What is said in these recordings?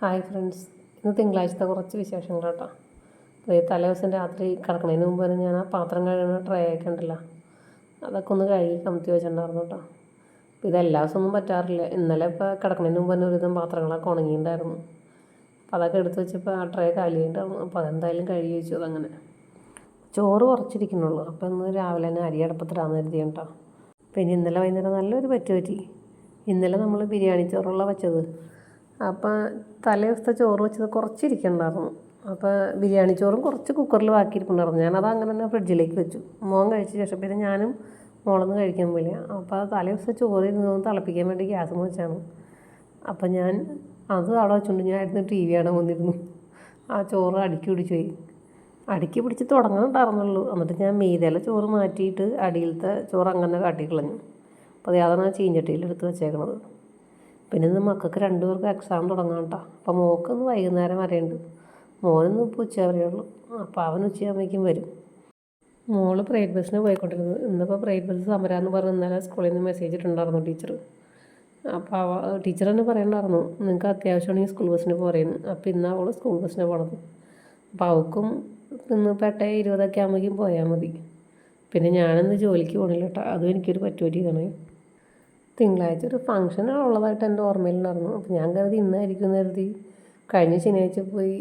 Hi friends. ഇന്ന് തിങ്കളാഴ്ചത്തെ കുറച്ച് വിശേഷങ്ങൾ കേട്ടോ അപ്പോൾ ഈ തലേ ദിവസം രാത്രി കിടക്കണതിന് മുമ്പ് തന്നെ ഞാൻ ആ പാത്രം കഴുകുന്ന ട്രേ ഒക്കെ ഉണ്ടല്ലോ അതൊക്കെ ഒന്ന് കഴുകി കമത്തി വെച്ചിട്ടുണ്ടായിരുന്നു കേട്ടോ. അപ്പോൾ ഇത് എല്ലാ ദിവസമൊന്നും പറ്റാറില്ല. ഇന്നലെ ഇപ്പോൾ കിടക്കണതിന് മുമ്പ് തന്നെ ഒരുവിധം പാത്രങ്ങളൊക്കെ ഉണങ്ങിയിട്ടുണ്ടായിരുന്നു. അപ്പോൾ അതൊക്കെ എടുത്ത് വെച്ചപ്പോൾ ആ ട്രേ കാലിയുണ്ടായിരുന്നു അപ്പോൾ അതെന്തായാലും കഴുകി വെച്ചു അതങ്ങനെ. ചോറ് കുറച്ചിരിക്കുന്നുള്ളൂ. അപ്പോൾ ഇന്ന് രാവിലെ തന്നെ അരി അടപ്പത്തിടാന്ന് കരുതി കേട്ടോ. പിന്നെ ഇന്നലെ വൈകുന്നേരം നല്ലൊരു പറ്റുപറ്റി ഇന്നലെ നമ്മൾ ബിരിയാണി ചോറുള്ള വെച്ചത് അപ്പോൾ തലേ ദിവസത്തെ ചോറ് വെച്ചത് കുറച്ചിരിക്കണ്ടായിരുന്നു അപ്പോൾ ബിരിയാണി ചോറും കുറച്ച് കുക്കറിൽ ബാക്കിയിരിക്കുന്നുണ്ടായിരുന്നു ഞാനത് അങ്ങനെ തന്നെ ഫ്രിഡ്ജിലേക്ക് വെച്ചു. മോൻ കഴിച്ച ശേഷം പിന്നെ ഞാനും മോളൊന്നും കഴിക്കാൻ പോയില്ല. അപ്പോൾ തലേ ദിവസത്തെ ചോറ് ഇരുന്ന് തിളപ്പിക്കാൻ വേണ്ടി ഗ്യാസ് വെച്ചാണ് അപ്പം ഞാൻ അത് അവിടെ വെച്ചുകൊണ്ട് ഞാൻ ഇരുന്ന് ടി വി കാണാൻ വന്നിരുന്നു. ആ ചോറ് അടുക്കി പിടിച്ചു പോയി. അടുക്കി പിടിച്ച് തുടങ്ങുന്നുണ്ടായിരുന്നുള്ളൂ എന്നിട്ട് ഞാൻ മീതയിലെ ചോറ് മാറ്റിയിട്ട് അടിയിലത്തെ ചോറ് അങ്ങനെ കാട്ടിക്കളഞ്ഞു. അപ്പോൾ അത് അതാണ് ആ ചീഞ്ചട്ടിയിൽ എടുത്ത് വെച്ചേക്കണത്. പിന്നെ ഇന്ന് മക്കൾക്ക് രണ്ടുപേർക്ക് എക്സാം തുടങ്ങാം കേട്ടോ അപ്പോൾ മോക്കൊന്ന് വൈകുന്നേരം വരെയുണ്ട് മോനൊന്ന് ഇപ്പോൾ ഉച്ച വരെയുള്ളൂ അപ്പോൾ അവൻ ഉച്ചയാകുമ്പോഴേക്കും വരും. മോൾ പ്രൈവറ്റ് ബസ്സിന് പോയിക്കൊണ്ടിരുന്നത് ഇന്നിപ്പോൾ പ്രൈവറ്റ് ബസ് സമരാന്ന് പറഞ്ഞ് ഇന്നലെ സ്കൂളിൽ നിന്ന് മെസ്സേജ് ഇട്ടുണ്ടായിരുന്നു ടീച്ചർ അപ്പോൾ അവ ടീച്ചർ തന്നെ പറയണ്ടായിരുന്നു. നിങ്ങൾക്ക് അത്യാവശ്യമാണെങ്കിൽ സ്കൂൾ ബസ്സിന് പോരേന്ന്. അപ്പോൾ ഇന്ന് അവൾ സ്കൂൾ ബസ്സിന് പോണത്. അപ്പോൾ അവൾക്കും ഇന്ന് പെട്ടേ ഇരുപതൊക്കെ ആകുമ്പോഴേക്കും പോയാൽ മതി. പിന്നെ ഞാനിന്ന് ജോലിക്ക് പോകണില്ല കേട്ടോ അതും എനിക്കൊരു പറ്റുപറ്റിയതാണ് തിങ്കളാഴ്ച ഒരു ഫംഗ്ഷൻ ഉള്ളതായിട്ട് എന്റെ ഓർമ്മയിലുണ്ടായിരുന്നു അപ്പോൾ ഞാൻ കരുതി ഇന്നായിരിക്കും കരുതി കഴിഞ്ഞ ശനിയാഴ്ച പോയി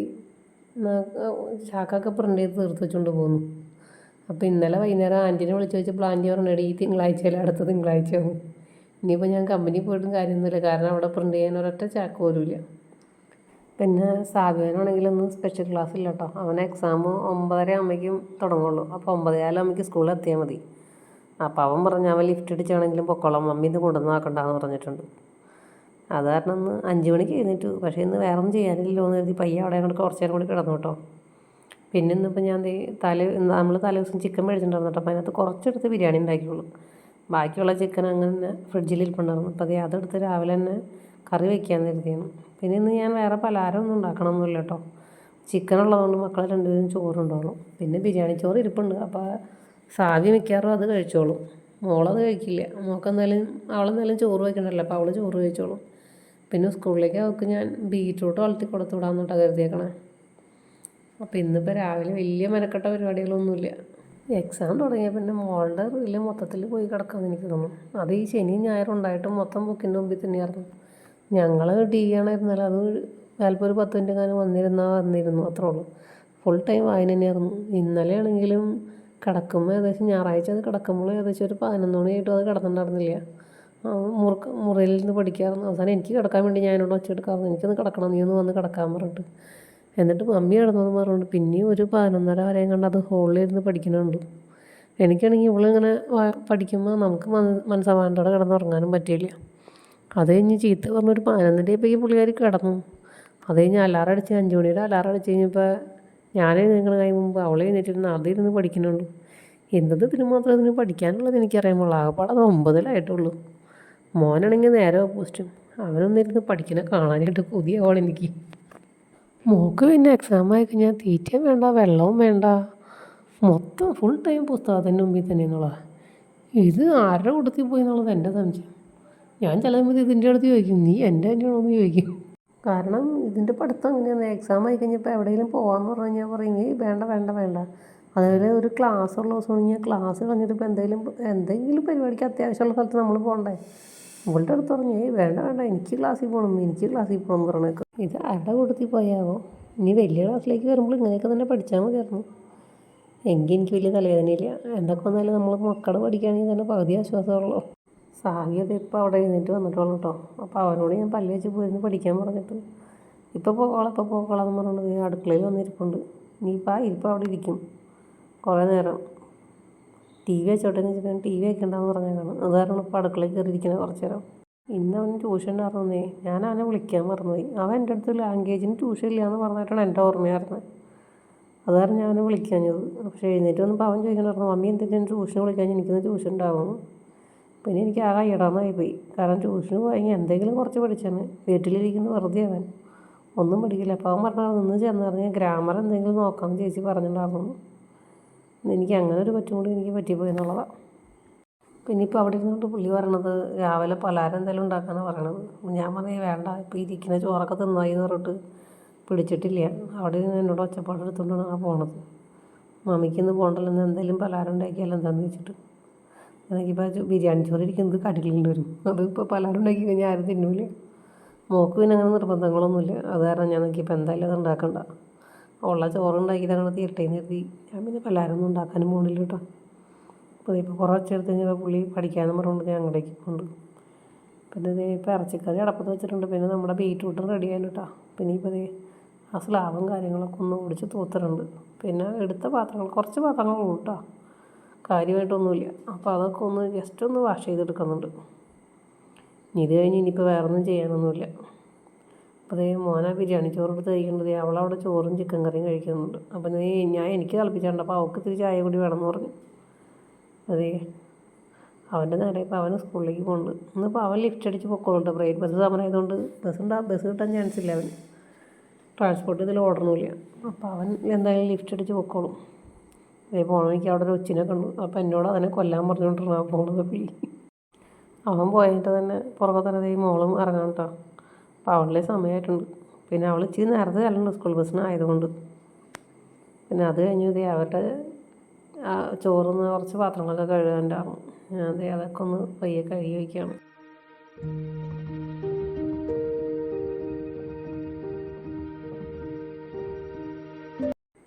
ചാക്കൊക്കെ പ്രിന്റ് ചെയ്ത് തീർത്ത് വെച്ചുകൊണ്ട് പോന്നു. അപ്പോൾ ഇന്നലെ വൈകുന്നേരം ആന്റീനെ വിളിച്ച് വെച്ചപ്പോൾ ആന്റി പറഞ്ഞിട്ട് ഈ തിങ്കളാഴ്ചയല്ല അടുത്ത തിങ്കളാഴ്ചയാണ് ഇനിയിപ്പോൾ ഞാൻ കമ്പനി പോയിട്ടും കാര്യമൊന്നുമില്ല കാരണം അവിടെ പ്രിന്റ് ചെയ്യാൻ ഒരൊറ്റ ചാക്ക് പോലുമില്ല പിന്നെ സാബുവിനാണെങ്കിലൊന്നും സ്പെഷ്യൽ ക്ലാസ് ഇല്ല കേട്ടോ അവൻ എക്സാം ഒമ്പതര ആകുമ്പോഴേക്കും തുടങ്ങുള്ളൂ. അപ്പോൾ ഒമ്പതേകാലം ആകുമ്പോഴേക്കും സ്കൂളിൽ എത്തിയാൽ മതി. അപ്പോൾ അവൻ പറഞ്ഞു അവൻ ലിഫ്റ്റ് അടിച്ചാണെങ്കിലും പൊക്കോളാം മമ്മി ഇത് കൊണ്ടുവന്ന് ആക്കണ്ടെന്ന് പറഞ്ഞിട്ടുണ്ട്. അത് കാരണം ഇന്ന് അഞ്ച് മണിക്ക് എഴുന്നേറ്റു. പക്ഷേ ഇന്ന് വേറെ ഒന്നും ചെയ്യാനില്ലല്ലോ എന്ന് കരുതി പയ്യ അവിടെ അങ്ങോട്ട് കുറച്ച് നേരം കൂടി കിടന്നു കേട്ടോ. പിന്നെ ഇന്നിപ്പോൾ ഞാൻ തലേ നമ്മൾ തലേ ദിവസം ചിക്കൻ മേടിച്ചിട്ടുണ്ടായിരുന്നു കേട്ടോ. അപ്പോൾ അതിനകത്ത് കുറച്ചെടുത്ത് ബിരിയാണി ഉണ്ടാക്കിയുള്ളൂ. ബാക്കിയുള്ള ചിക്കൻ അങ്ങനെ ഫ്രിഡ്ജിൽ ഇരിപ്പുണ്ടായിരുന്നു. അപ്പോൾ അതേ അതെടുത്ത് രാവിലെ തന്നെ കറി വയ്ക്കാമെന്ന് കരുതിയാണ്. പിന്നെ ഇന്ന് ഞാൻ വേറെ പലഹാരം ഒന്നും ഉണ്ടാക്കണമൊന്നുമില്ല കേട്ടോ. ചിക്കൻ ഉള്ളതുകൊണ്ട് മക്കളെ രണ്ടുപേരും ചോറുണ്ടാവുള്ളൂ പിന്നെ ബിരിയാണി ചോറ് ഇരിപ്പുണ്ട്. അപ്പോൾ സാവി മിക്കാറും അത് കഴിച്ചോളും. മോളത് കഴിക്കില്ല. മോൾക്കെന്തായാലും അവളെന്തായാലും ചോറ് വയ്ക്കണമല്ലോ അപ്പോൾ അവൾ ചോറ് കഴിച്ചോളും. പിന്നെ സ്കൂളിലേക്ക് അവൾക്ക് ഞാൻ ബീറ്റ്റൂട്ട് വളർത്തി കൊടുത്തു വിടാമെന്നിട്ടാണ് കരുതിയേക്കണേ. അപ്പോൾ ഇന്നിപ്പോൾ രാവിലെ വലിയ മെനക്കെട്ട പരിപാടികളൊന്നുമില്ല. എക്സാം തുടങ്ങിയ പിന്നെ മോളുടെ റീൽ മൊത്തത്തിൽ പോയി കിടക്കാമെന്ന് എനിക്ക് തോന്നുന്നു. അത് ഈ ശനി ഞായറും ഉണ്ടായിട്ടും മൊത്തം ബുക്കിന്റെ മുമ്പിൽ തന്നെയായിരുന്നു. ഞങ്ങൾ ടി വി ആണായിരുന്നാലും അത് ചിലപ്പോൾ ഒരു പത്ത് മിനിറ്റ് കാലം വന്നിരുന്നാൽ വന്നിരുന്നു. അത്രേ ഉള്ളൂ. ഫുൾ ടൈം വായന തന്നെയായിരുന്നു. ഇന്നലെ ആണെങ്കിലും കിടക്കുമ്പോൾ ഏകദേശം ഞായറാഴ്ച അത് കിടക്കുമ്പോൾ ഏകദേശം ഒരു പതിനൊന്ന് മണിയായിട്ടും അത് കിടന്നിട്ടുണ്ടായിരുന്നില്ല. മുറുക്ക മുറിയിൽ നിന്ന് പഠിക്കാറുണ്ട് അവസാനം എനിക്ക് കിടക്കാൻ വേണ്ടി ഞാനോട് ഒച്ചെടുക്കാറുണ്ട് എനിക്കൊന്ന് കിടക്കണം നീ ഒന്ന് വന്ന് കിടക്കാൻ പറഞ്ഞിട്ട്. എന്നിട്ട് മമ്മി കിടന്നത് പറഞ്ഞുകൊണ്ട് പിന്നെയും ഒരു പതിനൊന്നര വരെയും കണ്ട് അത് ഹോളിൽ ഇരുന്ന് പഠിക്കുന്നുണ്ട് എനിക്കാണെങ്കിൽ ഇവളിങ്ങനെ പഠിക്കുമ്പോൾ നമുക്ക് മനസ്സമാനത്തോടെ കിടന്നുറങ്ങാനും പറ്റിയില്ല. അത് കഴിഞ്ഞ് ചീത്ത പറഞ്ഞൊരു പതിനൊന്നരയപ്പോഴേക്കും പുള്ളിക്കാരി കിടന്നു. അത് കഴിഞ്ഞ് അലാറം അടിച്ച് അഞ്ച് മണിയുടെ അലാറം കഴിഞ്ഞപ്പോൾ ഞാൻ എഴുന്നേൽക്കണ കഴിയുമ്പോൾ അവളെ എഴുന്നേറ്റിരുന്ന് അതിരുന്ന് പഠിക്കുന്നുള്ളൂ എന്തത് ഇതിന് മാത്രം ഇതിന് പഠിക്കാനുള്ളത് എനിക്കറിയാൻ പാടില്ല ആകെപ്പാടെ അത് ഒമ്പതിലായിട്ടുള്ളൂ. മോനാണെങ്കിൽ നേരെ ഓപ്പോസിറ്റും അവനൊന്നിരുന്ന് പഠിക്കണ കാണാനായിട്ട് പുതിയ എനിക്ക്. മോക്ക് പിന്നെ എക്സാം ആയി കഴിഞ്ഞാൽ തീറ്റയും വേണ്ട വെള്ളവും വേണ്ട. മൊത്തം ഫുൾ ടൈം പുസ്തകത്തിന്റെ മുമ്പിൽ തന്നെ എന്നുള്ളതാ. ഇത് ആരുടെ കൂട്ടത്തിൽ പോയി എന്നുള്ളത് എന്റെ സംശയം. ഞാൻ ചില സമയത്ത് ഇതിന്റെ അടുത്ത് ചോദിക്കും നീ എന്റെ തന്നെയാണോ എന്ന് ചോദിക്കും? കാരണം ഇതിന്റെ പഠിത്തം അങ്ങനെയാണ്. എക്സാം ആയി കഴിഞ്ഞപ്പോൾ എവിടെയെങ്കിലും പോകാമെന്ന് പറഞ്ഞു കഴിഞ്ഞാൽ പറയും വേണ്ട വേണ്ട വേണ്ട. അതുപോലെ ഒരു ക്ലാസ് ഉള്ള ദിവസം ദിവസമാണെങ്കിൽ ക്ലാസ് കളഞ്ഞിട്ട് ഇപ്പോൾ എന്തെങ്കിലും എന്തെങ്കിലും പരിപാടിക്ക് അത്യാവശ്യമുള്ള സ്ഥലത്ത് നമ്മൾ പോകണ്ടേ? ഇവളുടെ അടുത്ത് പറഞ്ഞു ഏയ് വേണ്ട വേണ്ട എനിക്ക് ക്ലാസ്സിൽ പോകണം എനിക്ക് ക്ലാസ്സിൽ പോകണം എന്ന് പറഞ്ഞേക്ക്. ഇത് ആരുടെ കൂട്ടത്തിൽ പോയാവോ? ഇനി വലിയ ക്ലാസ്സിലേക്ക് വരുമ്പോൾ ഇങ്ങനെയൊക്കെ തന്നെ പഠിച്ചാൽ മതിയായിരുന്നു. എങ്കിൽ എനിക്ക് വലിയ തലവേദനയില്ല. എന്തൊക്കെ വന്നാലും നമ്മൾ മക്കൾ പഠിക്കുകയാണെങ്കിൽ തന്നെ പകുതി ആശ്വാസമുള്ളൂ സാഹിയത് ഇപ്പോൾ അവിടെ എഴുന്നേറ്റ് വന്നിട്ടുള്ളൂ കേട്ടോ. അപ്പോൾ അവനോട് ഞാൻ പല്ല് വെച്ച് പോയിരുന്നു പഠിക്കാൻ പറഞ്ഞിട്ട്. ഇപ്പോൾ പോകോളാം ഇപ്പോൾ പോകോളാം എന്ന് പറഞ്ഞിട്ട് അടുക്കളയിൽ വന്നിരിപ്പുണ്ട്. ഇനിയിപ്പോൾ ആ അവിടെ ഇരിക്കും. കുറേ നേരം ടി വി വെച്ചോട്ടെ എന്ന് വെച്ചിട്ട് ടി വി വെക്കണ്ടെന്ന് കാണും. അത് കാരണം ഇപ്പോൾ അടുക്കളയിൽ കയറിയിരിക്കുന്നത് കുറച്ച് നേരം. ഇന്ന് അവൻ ട്യൂഷൻ ഉണ്ടായിരുന്നേ ഞാൻ അവനെ വിളിക്കാൻ മറന്നുപോയി. അവൻ എന്റെ അടുത്ത് ലാംഗ്വേജിന് ട്യൂഷൻ ഇല്ല എന്ന് പറഞ്ഞിട്ടാണ് എന്റെ ഓർമ്മയായിരുന്നത് അത് കാരണം ഞാൻ അവനെ വിളിക്കാൻ വിളിക്കാഞ്ഞത് പക്ഷേ എഴുന്നേറ്റ് വന്നപ്പോൾ അവൻ ചോദിക്കണമായിരുന്നു മമ്മി എന്തെങ്കിലും ട്യൂഷൻ വിളിക്കാൻ എനിക്കൊന്ന് ട്യൂഷൻ ഉണ്ടാവുമെന്ന് പിന്നെ എനിക്ക് ആകെ ഇടാമായി പോയി. കാരണം ട്യൂഷന് പോയി എന്തെങ്കിലും കുറച്ച് പഠിച്ചാണ് വീട്ടിലിരിക്കുന്നത് വെറുതെ അവൻ. ഒന്നും പഠിക്കില്ല. അപ്പോൾ അവൻ പറഞ്ഞാൽ നിന്ന് ചെന്ന് പറഞ്ഞാൽ ഗ്രാമർ എന്തെങ്കിലും നോക്കാമെന്ന് ചേച്ചി പറഞ്ഞിട്ടുണ്ടായിരുന്നു. എനിക്ക് അങ്ങനെ ഒരു പറ്റും കൂടി എനിക്ക് പറ്റിപ്പോയി എന്നുള്ളതാണ് പിന്നെ ഇപ്പോൾ അവിടെ ഇരുന്നുകൊണ്ട് പുള്ളി പറയണത് രാവിലെ പലഹാരം എന്തെങ്കിലും ഉണ്ടാക്കാനാണ് പറയണത്. ഞാൻ പറഞ്ഞു വേണ്ട ഇപ്പോൾ ഇരിക്കുന്ന ചോറൊക്കെ തിന്നായി എന്ന് പറഞ്ഞിട്ട് പിടിച്ചിട്ടില്ല. അവിടെ ഇരുന്ന് എന്നോട് ഒച്ചപ്പാട് ആ പോണത്. മമ്മിക്ക് ഇന്ന് പോകണ്ടല്ലോ എന്ന് എന്തെങ്കിലും പലഹാരം ഉണ്ടാക്കിയാലോ എന്താന്ന് വെച്ചിട്ട്? എനിക്കിപ്പോൾ ബിരിയാണി ചോറ് ഇരിക്കുന്നത് കടലിൽ വരും. അത് ഇപ്പോൾ പലഹാരം ഉണ്ടാക്കി കഴിഞ്ഞാൽ ആരും തിന്നൂല. മോക്ക് പിന്നെ അങ്ങനെ നിർബന്ധങ്ങളൊന്നുമില്ല. അത് കാരണം ഞാൻ നോക്കിയപ്പോൾ എന്തായാലും അത് ഉണ്ടാക്കണ്ട. ഉള്ള ചോറ് ഉണ്ടാക്കി ഞങ്ങൾ തീരട്ടേന്ന് കരുതി. ഞാൻ പിന്നെ പലഹാരമൊന്നും ഉണ്ടാക്കാനും പോകണില്ല കേട്ടോ. അപ്പോൾ ഇപ്പോൾ കുറച്ച് എടുത്ത് കഴിഞ്ഞപ്പോൾ പുള്ളി പഠിക്കാമെന്ന് പറഞ്ഞുകൊണ്ട് ഞാൻ അങ്ങോട്ടേക്ക് പോകുന്നുണ്ട് പിന്നെ ഇപ്പോൾ ഇറച്ചിക്കറി അടപ്പത്ത് വെച്ചിട്ടുണ്ട്. പിന്നെ നമ്മുടെ ബീറ്റ്റൂട്ടും റെഡി ആയിരുന്നു കേട്ടോ. പിന്നെ ഇപ്പോൾ ആ സ്ലാബും കാര്യങ്ങളൊക്കെ ഒന്ന് ഓടിച്ച് തൂത്തിട്ടുണ്ട്. പിന്നെ എടുത്ത പാത്രങ്ങൾ കുറച്ച് പാത്രങ്ങളുള്ളൂ കേട്ടോ. കാര്യമായിട്ടൊന്നുമില്ല. അപ്പോൾ അതൊക്കെ ഒന്ന് ജസ്റ്റ് ഒന്ന് വാഷ് ചെയ്തെടുക്കുന്നുണ്ട്. ഇനി ഇത് കഴിഞ്ഞ് ഇനിയിപ്പോൾ വേറൊന്നും ചെയ്യാനൊന്നുമില്ല. അപ്പോൾ അതേ മോനെ ബിരിയാണി ചോറ് എടുത്ത് കഴിക്കേണ്ടത്. അവളവിടെ ചോറും ചിക്കൻ കറിയും കഴിക്കുന്നുണ്ട്. അപ്പം നീ ഞാൻ എനിക്ക് തിളപ്പിച്ചിട്ടുണ്ട് അപ്പോൾ അവൾക്ക് ഇത്തിരി ചായ കൂടി വേണമെന്ന് പറഞ്ഞു. അതേ. അവന്റെ നേരെ ഇപ്പോൾ അവൻ സ്കൂളിലേക്ക് പോകുന്നുണ്ട് ഇന്നിപ്പോൾ അവൻ ലിഫ്റ്റ് അടിച്ച് പൊക്കോളുണ്ട്. പ്രൈവറ്റ് ബസ് സമരമായതുകൊണ്ട് ബസ് ഉണ്ടാ ബസ് കിട്ടാൻ ചാൻസ് ഇല്ല അവന്. ട്രാൻസ്പോർട്ട് ഇതിൽ ഓടണമില്ല അപ്പോൾ അവൻ എന്തായാലും ലിഫ്റ്റ് അടിച്ച് പൊക്കോളും. അതേ പോകണം എനിക്ക് അവിടെ ഒരു ഒച്ചിനെ കണ്ടു. അപ്പോൾ എന്നോട് അതിനെ കൊല്ലാൻ പറഞ്ഞുകൊണ്ടിരുന്ന പോണത് പിള്ളി അവൻ പോയിട്ട് തന്നെ പുറകെ തന്നെ ഈ മോളും ഇറങ്ങാൻ കേട്ടോ അവളുടെ സമയമായിട്ടുണ്ട്. പിന്നെ അവൾ ഇച്ചിരി നേരത്തെ കല്ലുണ്ട് സ്കൂൾ ബസ്സിന് ആയതുകൊണ്ട്. പിന്നെ അത് കഴിഞ്ഞു ഇതേ അവരുടെ ചോറുന്ന കുറച്ച് പാത്രങ്ങളൊക്കെ കഴുകാനുണ്ടാകും ഞാൻ ദേ അതൊക്കെ ഒന്ന് പയ്യെ കഴുകി വയ്ക്കുകയാണ്.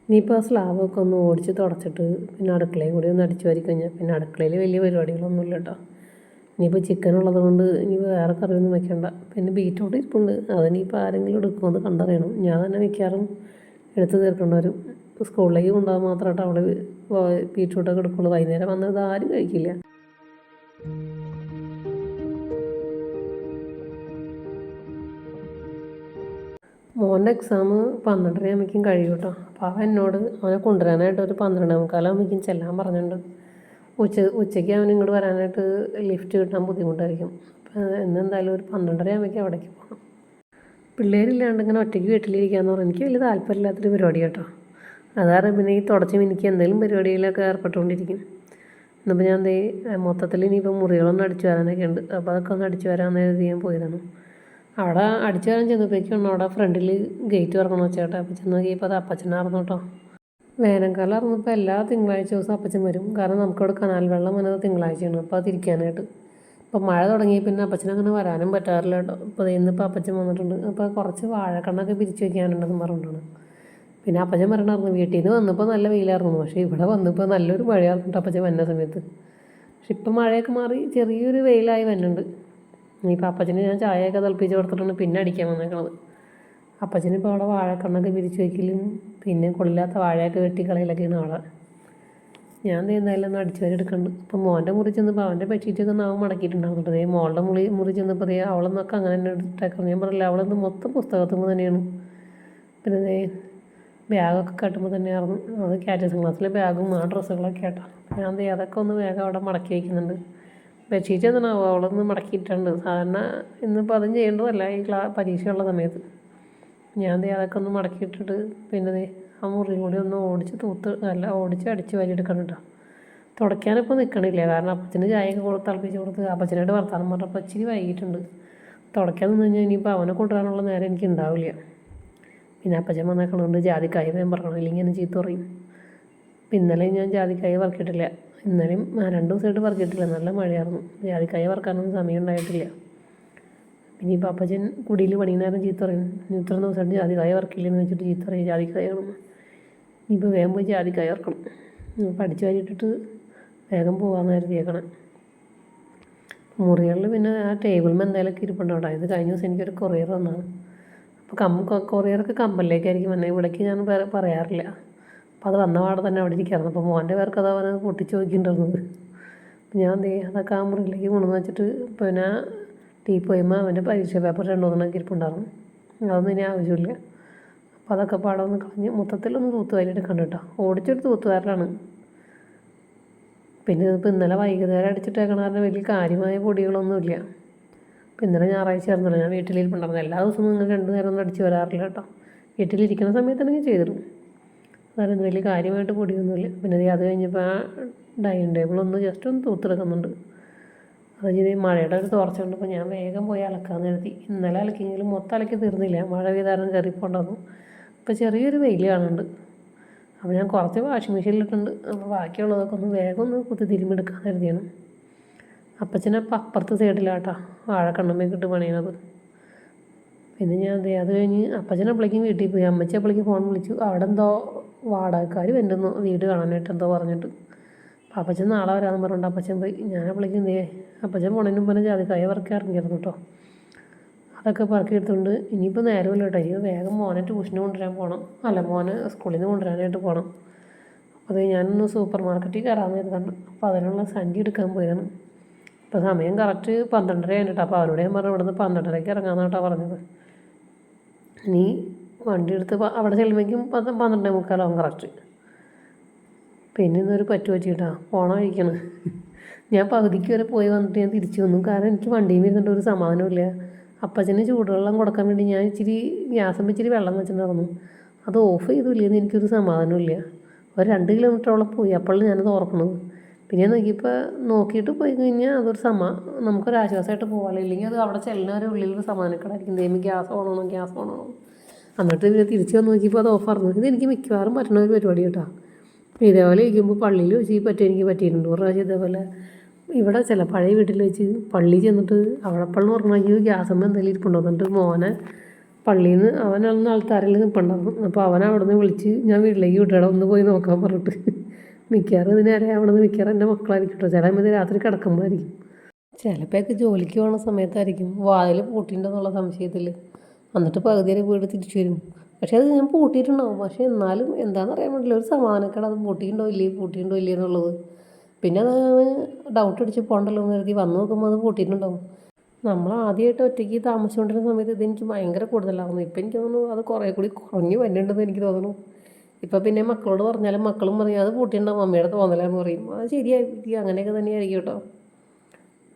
ഇനിയിപ്പോൾ ആ സ്ലാബൊക്കെ ഒന്ന് ഓടിച്ച് തുടച്ചിട്ട് പിന്നെ അടുക്കളയും കൂടി ഒന്ന് അടിച്ചു വാരി പിന്നെ അടുക്കളയിൽ വലിയ പരിപാടികളൊന്നുമില്ല കേട്ടോ ഇനിയിപ്പോൾ ചിക്കൻ ഉള്ളത് കൊണ്ട് ഇനി വേറെ കറിയൊന്നും വെക്കണ്ട. പിന്നെ ബീറ്റ്റൂട്ട് ഇരിപ്പുണ്ട്. അതിനിപ്പോൾ ആരെങ്കിലും എടുക്കുമെന്ന് കണ്ടറിയണം. ഞാൻ തന്നെ മിക്കവാറും എടുത്ത് തീർക്കേണ്ടി വരും. സ്കൂളിലേക്ക് കൊണ്ടുപോകാൻ മാത്രമായിട്ട് അവൾ ബീറ്റ്റൂട്ടൊക്കെ എടുക്കുള്ളൂ. വൈകുന്നേരം വന്നത് ആരും കഴിക്കില്ല. മോന്റെ എക്സാം പന്ത്രണ്ടര ആകുമ്പോഴേക്കും കഴിയും കേട്ടോ. അപ്പോൾ അവൻ എന്നോട് അവനെ കൊണ്ടുവരാനായിട്ട് ഒരു പന്ത്രണ്ടേ മുക്കാലാകുമ്പോഴേക്കും ചെല്ലാൻ പറഞ്ഞിട്ടുണ്ട്. ഉച്ച ഉച്ചയ്ക്ക് അവൻ ഇങ്ങോട്ട് വരാനായിട്ട് ലിഫ്റ്റ് കിട്ടാൻ ബുദ്ധിമുട്ടായിരിക്കും. അപ്പോൾ എന്നെന്തായാലും ഒരു പന്ത്രണ്ടര ആകുമ്പോഴേക്കും അവിടേക്ക് പോകണം പിള്ളേരില്ലാണ്ട് ഇങ്ങനെ ഒറ്റയ്ക്ക് വീട്ടിലിരിക്കാന്ന് പറഞ്ഞാൽ എനിക്ക് വലിയ താല്പര്യമില്ലാത്തൊരു പരിപാടി കേട്ടോ. അതാറ് പിന്നെ ഈ തുടച്ച് മിനിക്ക് എന്തെങ്കിലും പരിപാടിയിലൊക്കെ ഏർപ്പെട്ടുകൊണ്ടിരിക്കും. എന്നിപ്പോൾ ഞാൻ ദേ മൊത്തത്തിൽ ഇനിയിപ്പോൾ മുറികളൊന്നും അടിച്ചു വരാനൊക്കെ ഉണ്ട്. അപ്പോൾ അതൊക്കെ ഒന്ന് അടിച്ചു വരാമെന്ന് കരുതി ഞാൻ പോയതാണ്. അവിടെ അടിച്ചു വരാൻ ചെന്നപ്പോഴേക്കും അവിടെ ഫ്രണ്ടിൽ ഗേറ്റ് തുറക്കണം വെച്ചേട്ടാ അപ്പോൾ ചെന്ന് നോക്കിയപ്പോൾ അത് അപ്പച്ചനായിരുന്നു കേട്ടോ. വേനൽക്കാലം ഇറങ്ങുമ്പോൾ എല്ലാ തിങ്കളാഴ്ച ദിവസം അപ്പച്ചൻ വരും. കാരണം നമുക്കിവിടെ കനാൽ വെള്ളം വന്നത് തിങ്കളാഴ്ചയാണ്. അപ്പോൾ അതിരിക്കാനായിട്ട് ഇപ്പോൾ മഴ തുടങ്ങി പിന്നെ അപ്പച്ചൻ അങ്ങനെ വരാനും പറ്റാറില്ല കേട്ടോ. ഇപ്പോൾ ഇന്നിപ്പോൾ അപ്പച്ചൻ വന്നിട്ടുണ്ട്. അപ്പോൾ കുറച്ച് വാഴക്കണ്ണൊക്കെ പിരിച്ചു വയ്ക്കാനുണ്ടെന്ന് പറഞ്ഞിട്ടാണ് പിന്നെ അപ്പച്ചൻ പറയണമായിരുന്നു വീട്ടിൽ നിന്ന് വന്നപ്പോൾ നല്ല വെയിലായിരുന്നു. പക്ഷേ ഇവിടെ വന്നപ്പോൾ നല്ലൊരു മഴയായിരുന്നു അപ്പച്ചൻ വന്ന സമയത്ത്. പക്ഷെ ഇപ്പം മഴയൊക്കെ മാറി ചെറിയൊരു വെയിലായി വരുന്നുണ്ട് ഇനിയിപ്പോൾ അപ്പച്ചന് ഞാൻ ചായയൊക്കെ തിളപ്പിച്ച് കൊടുത്തിട്ടാണ് പിന്നെ അടിക്കാൻ വന്നേക്കണത്. അപ്പച്ചന് ഇപ്പോൾ അവിടെ വാഴക്കണ്ണൊക്കെ പിരിച്ചു വയ്ക്കലും പിന്നെ കൊള്ളില്ലാത്ത വാഴയൊക്കെ വെട്ടിക്കളയിലൊക്കെയാണ് ആളെ. ഞാൻ എന്തായാലും ഒന്ന് അടിച്ചു വരെ എടുക്കുന്നുണ്ട് ഇപ്പം മോന്റെ മുറി ചെന്നപ്പോൾ അവന്റെ ബെഡ്ഷീറ്റൊക്കെ നാവ് മടക്കിയിട്ടുണ്ടാകുന്നുണ്ട് അതേ മോളുടെ മുറി മുറി ചെന്നപ്പോൾ അതേ അവളെന്നൊക്കെ അങ്ങനെ തന്നെ എടുത്തേക്കണം. ഞാൻ പറഞ്ഞില്ല അവളെന്ന് മൊത്തം പുസ്തകത്തുമ്പോൾ തന്നെയാണ്. പിന്നെ അതേ ബാഗൊക്കെ കെട്ടുമ്പോൾ തന്നെയായിരുന്നു. അത് കാറ്റേഴ്സ് ക്ലാസ്സിലെ ബാഗും ആ ഡ്രസ്സുകളൊക്കെ കേട്ടോ ഞാൻ ദേ അതൊക്കെ ഒന്ന് വേഗം അവിടെ മടക്കി വയ്ക്കുന്നുണ്ട് ബെഡ്ഷീറ്റ് എന്താണ് അവളൊന്ന് മടക്കിയിട്ടുണ്ട്. സാധാരണ ഇന്നിപ്പോൾ അതും ചെയ്യേണ്ടതല്ല ഈ ക്ലാ പരീക്ഷയുള്ള സമയത്ത്. ഞാൻ അതൊക്കെ ഒന്ന് മടക്കിയിട്ടിട്ട് പിന്നെ ആ മുറിയും കൂടി ഒന്ന് ഓടിച്ച് തൂത്ത് അല്ല ഓടിച്ച് അടിച്ച് വലിയെടുക്കണം കേട്ടോ തുടയ്ക്കാനിപ്പോൾ നിൽക്കണില്ല കാരണം അപ്പച്ചന് ചായയൊക്കെ കൊടുത്ത് തിളപ്പിച്ച് കൊടുത്ത് അപ്പച്ചനായിട്ട് വർത്താനം പറഞ്ഞപ്പോൾ ഇച്ചിരി വൈകിട്ടുണ്ട് തുടയ്ക്കാൻ നിന്ന് കഴിഞ്ഞാൽ ഇനിയിപ്പോൾ അവനെ കൊണ്ടുവരാനുള്ള നേരം എനിക്ക് ഉണ്ടാവില്ല. പിന്നെ അപ്പച്ചൻ വന്നേക്കണോണ്ട് ജാതിക്കായ വേഗം പറയണം ഇല്ലെങ്കിൽ എന്നെ ചീത്ത പറയും. ഇന്നലെ ഞാൻ ജാതിക്കായ വറക്കിയിട്ടില്ല ഇന്നലെയും രണ്ട് ദിവസമായിട്ട് വറക്കിയിട്ടില്ല നല്ല മഴയായിരുന്നു. ജാതിക്കായ വറക്കാനൊന്നും സമയം ഉണ്ടായിട്ടില്ല. പിന്നെ ഈ പാപ്പച്ചൻ കുടിയിൽ പണിയുന്നേരം ചീത്ത പറയും. ഇത്ര ദിവസമായിട്ട് കായ വറക്കില്ലെന്ന് വെച്ചിട്ട് ചീത്ത പറയും. ജാതി കായണം ഇനിയിപ്പോൾ വേഗം പോയി ജാതിക്കായ വറക്കണം പഠിച്ചു കഴിഞ്ഞിട്ട് വേഗം പോകാമെന്ന് കരുതിയേക്കണം. മുറികളിൽ പിന്നെ ആ ടേബിളിൽ എന്തായാലും ഇരിപ്പുണ്ട് അവിടെ. ഇത് കഴിഞ്ഞ ദിവസം എനിക്കൊരു കൊറിയർ വന്നതാണ് അപ്പോൾ കം കൊറിയറൊക്കെ കമ്പലിലേക്കായിരിക്കും വന്നത് ഇവിടേക്ക് ഞാൻ പറ- പറയാറില്ല. അപ്പോൾ അത് വന്ന പാടെ തന്നെ അവിടെ ഇരിക്കുകയായിരുന്നു അപ്പോൾ മോന്റെ പേർക്ക് അത് അവനെ പൊട്ടിച്ച് നോക്കിയിട്ടുണ്ടായിരുന്നത്. ഞാൻ ദേ അതൊക്കെ ആ മുറിയിലേക്ക് കൊണ്ടുവന്ന് വെച്ചിട്ട് പിന്നെ ടീ പോയമ്മ അവന്റെ പരീക്ഷ പേപ്പർ രണ്ട് മൂന്നെണ്ണമൊക്കെ ഇരിപ്പുണ്ടായിരുന്നു അതൊന്നും ഇനി ആവശ്യമില്ല. അപ്പോൾ അതൊക്കെ പാടെ ഒന്ന് കളഞ്ഞ് മൊത്തത്തിലൊന്ന് തൂത്തുവാരിയിട്ട് കണ്ടു കേട്ടോ. ഓടിച്ചൊരു തൂത്തുവാരലാണ്. പിന്നെ ഇപ്പോൾ ഇന്നലെ വൈകുന്നേരം അടിച്ചിട്ടേക്കണ വലിയ കാര്യമായ പൊടികളൊന്നുമില്ല. ഇപ്പം ഇന്നലെ ഞായറാഴ്ച ആയിരുന്നല്ലോ ഞാൻ വീട്ടിലിരിപ്പുണ്ടായിരുന്നു എല്ലാ ദിവസവും നിങ്ങൾ രണ്ടു നേരം ഒന്നും അടിച്ച് വരാറില്ല കേട്ടോ. വീട്ടിലിരിക്കുന്ന സമയത്താണെങ്കിൽ ചെയ്തിടും. അതായത് വലിയ കാര്യമായിട്ട് പൊടിയൊന്നുമില്ല. പിന്നെ അത് കഴിഞ്ഞപ്പോൾ ആ ഡൈനിങ് ടേബിളൊന്ന് ജസ്റ്റ് ഒന്ന് തൂത്തെടുക്കുന്നുണ്ട്. അത് കഴിഞ്ഞ് മഴയുടെ ഒരു തോർച്ച കണ്ടപ്പോൾ ഞാൻ വേഗം പോയി അലക്കാമെന്ന് കരുതി. ഇന്നലെ അലക്കിയെങ്കിലും മൊത്തം അലക്കി തീർന്നില്ല. മഴ പെയ്താലും കയറിപ്പോണ്ടെന്നു ഇപ്പോൾ ചെറിയൊരു വെയിൽ കാണുന്നുണ്ട്. അപ്പോൾ ഞാൻ കുറച്ച് വാഷിംഗ് മെഷീനിലിട്ടുണ്ട് അപ്പോൾ ബാക്കിയുള്ളതൊക്കെ ഒന്ന് വേഗം ഒന്ന് കുത്തി തിരുമ്മെടുക്കാൻ കരുതിയാണ്. അപ്പച്ചനപ്പം അപ്പുറത്ത് സൈഡിലാട്ടാ. വാഴക്കണ്ണമ്മയൊക്കെ ഇട്ട് പണിയണത്. പിന്നെ ഞാൻ അതെ അത് കഴിഞ്ഞ് അപ്പച്ചൻ അപ്പോഴേക്കും വീട്ടിൽ പോയി. അമ്മച്ചി അപ്പോഴേക്കും ഫോൺ വിളിച്ചു. അവിടെ എന്തോ വാടകക്കാർ വരുന്നു. വീട് കാണാനായിട്ട് എന്തോ പറഞ്ഞിട്ട്. അപ്പച്ചൻ നാളെ വരാമെന്ന് പറഞ്ഞിട്ട് അപ്പച്ചൻ പോയി. ഞാൻ വിളിക്കുന്നേ. അപ്പച്ചൻ പോണതിനും പോലെ ജാതിക്കായ പറക്കി ഇറങ്ങിയിരുന്നു കേട്ടോ അതൊക്കെ പറക്കി എടുത്തുകൊണ്ട് ഇനിയിപ്പോൾ നേരമില്ല കേട്ടോ ഇനി വേഗം മോനെ ട്യൂഷന് കൊണ്ടുവരാൻ പോകണം അല്ല മോനെ സ്കൂളിൽ നിന്ന് കൊണ്ടുവരാനായിട്ട് പോകണം അത് ഞാനൊന്ന് സൂപ്പർ മാർക്കറ്റിൽ കയറാമെന്ന് കരുതുന്നുണ്ട് അപ്പോൾ അതിനുള്ള സഞ്ചി എടുക്കാൻ പോയതാണ്. അപ്പോൾ സമയം കറക്റ്റ് പന്ത്രണ്ടര കഴിഞ്ഞിട്ട്. അപ്പോൾ അവരോട് ഞാൻ പറഞ്ഞു ഇവിടുന്ന് പന്ത്രണ്ടരയ്ക്ക് ഇറങ്ങാമെന്നാട്ടോ പറഞ്ഞത്. ഇനി വണ്ടി എടുത്ത് അവിടെ ചെല്ലുമ്പോഴേക്കും പന്ത്രണ്ടേ മുക്കാലാവും കറക്റ്റ്. പിന്നെ ഇന്നൊരു പറ്റു പറ്റിയിട്ടാ. പോണ വഴിക്കാണ് ഞാൻ പകുതിക്ക് വരെ പോയി വന്നിട്ട് ഞാൻ തിരിച്ചു വന്നു. കാരണം എനിക്ക് വണ്ടിയിൽ ഇരുന്നിട്ട് ഒരു സമാധാനമില്ല അപ്പച്ചന് ചൂടുവെള്ളം കൊടുക്കാൻ വേണ്ടി ഞാൻ ഇച്ചിരി ഗ്യാസം ഇച്ചിരി വെള്ളം വെച്ചിട്ടുണ്ടായിരുന്നു അത് ഓഫ് ചെയ്തില്ലെന്ന് എനിക്കൊരു സമാധാനമില്ല ഒരു രണ്ട് കിലോമീറ്ററോളം പോയി. അപ്പോഴാണ് ഞാനത് ഓർക്കണത് പിന്നെ നോക്കിയപ്പോൾ നോക്കിയിട്ട് പോയി കഴിഞ്ഞാൽ അതൊരു സമാ നമുക്കൊരാശ്വാസമായിട്ട് പോകാമല്ലോ ഇല്ലെങ്കിൽ അത് അവിടെ ചെല്ലുന്നവരെ ഉള്ളിലൊരു സമാധാനക്കടായിരിക്കും. ദൈവം ഗ്യാസ് ഓണാണോ? ഗ്യാസ് ഓണാണോ? എന്നിട്ട് പിന്നെ തിരിച്ച് വന്ന് നോക്കിയപ്പോൾ അത് ഓഫ് ഓഫായിരുന്നു ഇത് എനിക്ക് മിക്കവാറും പറ്റുന്ന ഒരു പരിപാടി കേട്ടോ. ഇതേപോലെ ഇരിക്കുമ്പോൾ പള്ളിയിൽ വെച്ച് ഈ പറ്റി എനിക്ക് പറ്റിയിട്ടുണ്ട്. ഒരു ഇതേപോലെ ഇവിടെ ചില പഴയ വീട്ടിൽ വെച്ച് പള്ളിയിൽ ചെന്നിട്ട് അവളപ്പള്ളെന്ന് പള്ളി പറഞ്ഞാൽ ഗ്യാസമ്മ എന്തെങ്കിലും ഇരിപ്പുണ്ടോ? എന്നിട്ട് മോനെ പള്ളിയിൽ നിന്ന് അവനൊന്ന് ആൾക്കാരിൽ നിൽപ്പുണ്ടാവും അപ്പോൾ അവൻ അവിടെ നിന്ന് വിളിച്ച് ഞാൻ വീട്ടിലേക്ക് വിട്ടേടാ ഒന്ന് പോയി നോക്കാൻ പറഞ്ഞിട്ട്. മിക്കവാറും ഇതിന് നേരെ അവിടെ നിന്ന് മിക്കവാറും എന്റെ മക്കളായിരിക്കും കേട്ടോ. ചില ഇത് രാത്രി കിടക്കുമ്പോഴായിരിക്കും. ചിലപ്പോഴൊക്കെ ജോലിക്ക് പോകുന്ന സമയത്തായിരിക്കും. വാതിൽ പൂട്ടിയിട്ടുണ്ടെന്നുള്ള സംശയത്തിൽ എന്നിട്ട് പകുതി വീട് തിരിച്ചു വരും. പക്ഷേ അത് ഞാൻ പൂട്ടിയിട്ടുണ്ടാവും. പക്ഷേ എന്നാലും എന്താണെന്ന് അറിയാൻ പറ്റില്ല. ഒരു സമാധാനക്കേട് അത് പൂട്ടിയിട്ടുണ്ടോ ഇല്ലേ പൂട്ടിയിട്ടുണ്ടോ ഇല്ലേ എന്നുള്ളത്. പിന്നെ അത് ഡൗട്ട് അടിച്ച് പോകണ്ടല്ലോ എന്ന് കരുതി വന്ന് നോക്കുമ്പോൾ അത് പൂട്ടിയിട്ടുണ്ടാവും. നമ്മൾ ആദ്യമായിട്ട് ഒറ്റയ്ക്ക് താമസിച്ചുകൊണ്ടിരുന്ന സമയത്ത് ഇതെനിക്ക് ഭയങ്കര കൂടുതലാകുന്നു ഇപ്പം എനിക്ക് തോന്നുന്നു അത് കുറേ കൂടി കുറഞ്ഞു വരുന്നുണ്ടെന്ന് എനിക്ക് തോന്നുന്നു. ഇപ്പം പിന്നെ മക്കളോട് പറഞ്ഞാലും മക്കളും പറയും അത് പൂട്ടിയിട്ടുണ്ടാവും മമ്മിയുടെ തോന്നലാന്ന് പറയും. അത് ശരിയായിരിക്കും അങ്ങനെയൊക്കെ തന്നെയായിരിക്കും കേട്ടോ.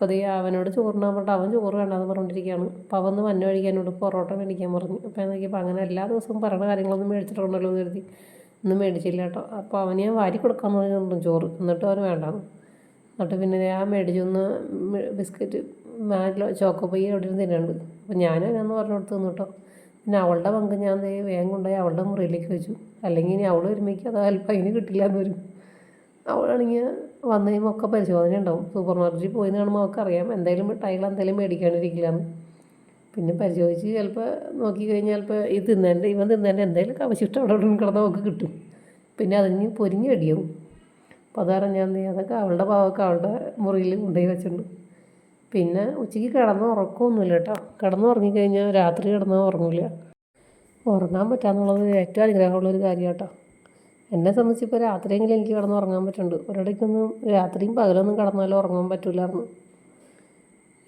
അപ്പോൾ അതേ അവനോട് ചോറിനാൻ പറഞ്ഞിട്ട് അവൻ ചോറ് വേണ്ടാന്ന് പറഞ്ഞുകൊണ്ടിരിക്കുകയാണ് അപ്പോൾ അവൻ വന്ന വഴിക്ക് എന്നോട് പൊറോട്ട മേടിക്കാൻ പറഞ്ഞു. അപ്പോൾ നോക്കിയപ്പോൾ അങ്ങനെ എല്ലാ ദിവസവും പറയുന്ന കാര്യങ്ങളൊന്നും മേടിച്ചിട്ടുണ്ടല്ലോ എന്ന് കരുതി. ഒന്നും മേടിച്ചില്ല കേട്ടോ അപ്പോൾ അവന് ഞാൻ വാരി കൊടുക്കാൻ പറഞ്ഞിട്ടുണ്ട് ചോറ്. എന്നിട്ട് അവന് വേണ്ടാന്ന്. എന്നിട്ട് പിന്നെ ഞാൻ മേടിച്ചൊന്ന് ബിസ്ക്കറ്റ് മാറ്റിലോ ചോക്കോ പൊയ്യ അവിടെ ഇരുന്ന് തിന്നുന്നുണ്ട് അപ്പോൾ ഞാൻ അതിനൊന്ന് പറഞ്ഞു കൊടുത്തു കേട്ടോ പിന്നെ അവളുടെ പങ്ക് ഞാൻ വേഗം കൊണ്ടുപോയി അവളുടെ മുറിയിലേക്ക് വെച്ചു. അല്ലെങ്കിൽ ഇനി അവൾ വരുമ്പോഴേക്കും അത് അല്പം അതിന് കിട്ടില്ല എന്ന് വരും. അവളാണെങ്കിൽ വന്നു കഴിയുമ്പോൾ ഒക്കെ പരിശോധന ഉണ്ടാവും. സൂപ്പർ മാർക്കറ്റിൽ പോയി കാണുമ്പോൾ അവൾക്ക് അറിയാം. എന്തെങ്കിലും മിഠായികൾ എന്തെങ്കിലും മേടിക്കാണ്ടിരിക്കില്ലാന്ന് പിന്നെ പരിശോധിച്ച് ചിലപ്പോൾ നോക്കി കഴിഞ്ഞാൽ ചിലപ്പോൾ ഈ തിന്നേന്റെ ഇവൻ തിന്നേന്റെ എന്തെങ്കിലും അവശിഷ്ടം അവിടെ ഇവിടെ കിടന്നാൽ നമുക്ക് കിട്ടും. പിന്നെ അതിന് പൊരിഞ്ഞ് അടിയാവും അപ്പോൾ അതാരം ഞാൻ നീ അതൊക്കെ അവളുടെ ഭാഗമൊക്കെ അവളുടെ മുറിയിൽ കൊണ്ടുപോയി വെച്ചിട്ടുണ്ട്. പിന്നെ ഉച്ചയ്ക്ക് കിടന്ന് ഉറക്കമൊന്നുമില്ല കേട്ടോ. കിടന്ന് ഉറങ്ങിക്കഴിഞ്ഞാൽ രാത്രി കിടന്നാൽ ഉറങ്ങില്ല ഉറങ്ങാൻ പറ്റാന്നുള്ളത് ഏറ്റവും അനുഗ്രഹമുള്ളൊരു കാര്യം കേട്ടോ എന്നെ സംബന്ധിച്ച് ഇപ്പോൾ രാത്രിയെങ്കിലും എനിക്ക് കിടന്ന് ഉറങ്ങാൻ പറ്റുന്നുണ്ട്. ഒരിടയ്ക്കൊന്നും രാത്രിയും പകലൊന്നും കിടന്നാലും ഉറങ്ങാൻ പറ്റില്ലായിരുന്നു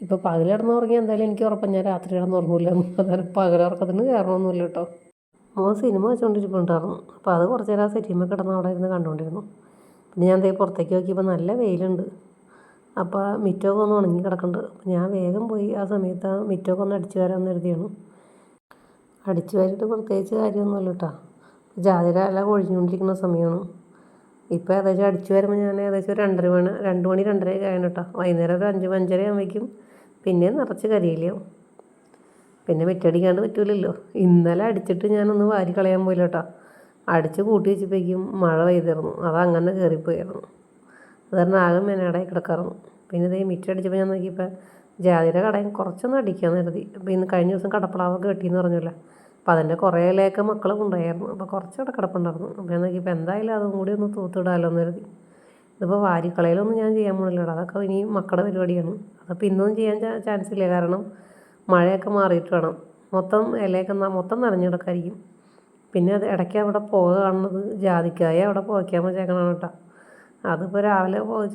ഇപ്പോൾ പകൽ കിടന്ന് ഉറങ്ങിയാൽ എന്തായാലും എനിക്ക് ഉറപ്പം ഞാൻ രാത്രി കിടന്ന് ഉറങ്ങില്ല അതായത് പകലുറക്കത്തിന് കയറണമൊന്നുമില്ല കേട്ടോ. മോൻ സിനിമ വെച്ചുകൊണ്ടിരിക്കുന്നുണ്ടായിരുന്നു അപ്പോൾ അത് കുറച്ച് നേരം ആ സെറ്റിമ കിടന്ന് അവിടെ ഇരുന്ന് കണ്ടുകൊണ്ടിരുന്നു പിന്നെ ഞാൻ ദേ പുറത്തേക്ക് നോക്കിയപ്പോൾ നല്ല വെയിലുണ്ട്. അപ്പോൾ മിറ്റമൊക്കെ ഒന്ന് ഉണങ്ങി കിടക്കുന്നുണ്ട് ഞാൻ വേഗം പോയി ആ സമയത്ത് ആ മിറ്റമൊക്കെ ഒന്ന് അടിച്ചു വരാമെന്ന് എഴുതിയാണ് അടിച്ചു വാരിയിട്ട് പ്രത്യേകിച്ച് കാര്യമൊന്നുമില്ല കേട്ടോ. ജാതിര ഇല കൊഴിഞ്ഞുകൊണ്ടിരിക്കുന്ന സമയമാണ്. ഇപ്പോൾ ഏകദേശം അടിച്ചു വരുമ്പോൾ ഞാൻ ഏകദേശം രണ്ടര മണി രണ്ട് മണി രണ്ടര കഴിയണം കേട്ടോ വൈകുന്നേരം ഒരു അഞ്ച് അഞ്ചര ആകുമ്പോഴേക്കും പിന്നെ നിറച്ച് കരിയിലാവും പിന്നെ വെറ്റടിക്കാണ്ട് പറ്റൂലല്ലോ. ഇന്നലെ അടിച്ചിട്ട് ഞാനൊന്ന് വാരി കളയാൻ പോയില്ല കേട്ടോ അടിച്ച് കൂട്ടി വെച്ചപ്പോഴേക്കും മഴ പെയ്തിരുന്നു. അത് അങ്ങനെ കയറിപ്പോയിരുന്നു അത് കാരണം ആകെ മെനേടായി കിടക്കാറുന്നു പിന്നെ ഇതേ മിറ്റടിച്ചപ്പോൾ ഞാൻ നോക്കിയപ്പോൾ ജാതിര കടയും കുറച്ചൊന്നും അടിക്കാമെന്ന് കരുതി. അപ്പോൾ ഇന്ന് കഴിഞ്ഞ ദിവസം കടപ്പളാവൊക്കെ കെട്ടിയെന്ന് പറഞ്ഞല്ലോ. അപ്പോൾ അതിന്റെ കുറേ ലേക്ക് മക്കൾ കൊണ്ടുപോയായിരുന്നു. അപ്പോൾ കുറച്ചുകൂടെ കിടപ്പുണ്ടായിരുന്നു. അപ്പോൾ എന്നാൽ നോക്കിയപ്പോൾ എന്തായാലും അതും കൂടി ഒന്ന് തൂത്തിടാമല്ലോ എന്ന് കരുതി. ഇതിപ്പോൾ വാരിക്കളയിലൊന്നും ഞാൻ ചെയ്യാൻ പോകുന്നില്ല അതൊക്കെ ഇനി മക്കളുടെ പരിപാടിയാണ്. അതപ്പോൾ ഇന്നൊന്നും ചെയ്യാൻ ചാൻസ് ഇല്ല. കാരണം മഴയൊക്കെ മാറിയിട്ട് വേണം. മൊത്തം ഇലയൊക്കെ മൊത്തം നനഞ്ഞു കിടക്കായിരിക്കും. പിന്നെ അത് ഇടയ്ക്ക് അവിടെ പുക കാണുന്നത് ജാതിക്കായ അവിടെ പുകയ്ക്കാൻ വെച്ചേക്കണം കേട്ടോ. അതിപ്പോൾ രാവിലെ പോയി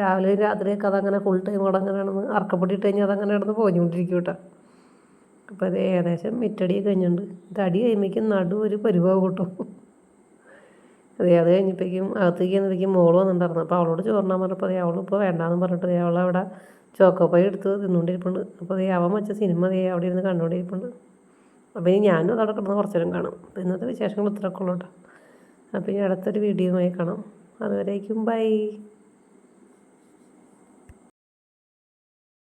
രാവിലെ രാത്രിയൊക്കെ അതങ്ങനെ ഫുൾ ടൈം അവിടെ അങ്ങനെ കിടന്ന് അർക്കപ്പെട്ടിട്ട് കഴിഞ്ഞാൽ അതങ്ങനെ കിടന്ന് പോഞ്ഞുകൊണ്ടിരിക്കും കേട്ടോ. അപ്പോൾ അത് ഏകദേശം മിറ്റടി കഴിഞ്ഞിട്ടുണ്ട്. ഇത് അടി കഴിയുമ്പോഴേക്കും നടു ഒരു പരിവാവ് കൂട്ടും. അതെ അത് കഴിഞ്ഞപ്പോഴേക്കും അകത്തേക്ക് ചെന്നപ്പോഴേക്കും മോൾ വന്നിട്ടുണ്ടായിരുന്നു. അപ്പോൾ അവളോട് ചോറിനാൻ പറഞ്ഞപ്പോൾ അതെ അവളിപ്പോൾ വേണ്ടാന്ന് പറഞ്ഞിട്ട് ദേ അവളവിടെ ചോക്കോപ്പായി എടുത്ത് തിന്നുകൊണ്ടിരിപ്പുണ്ട്. അപ്പോൾ അതെ അവൻ വെച്ച സിനിമ അതെ അവിടെ ഇരുന്ന് കണ്ടുകൊണ്ടിരിപ്പുണ്ട്. അപ്പോൾ ഇനി ഞാനും അതവിടെ കിടന്ന് കുറച്ചു നേരം കാണും. അപ്പോൾ ഇന്നത്തെ വിശേഷങ്ങൾ ഇത്രയൊക്കെ ഉള്ളൂ കേട്ടോ. അപ്പോൾ ഇനി അടുത്തൊരു വീഡിയോ വീഡിയോയുമായി കാണാം. അതുവരേക്കും ബൈ.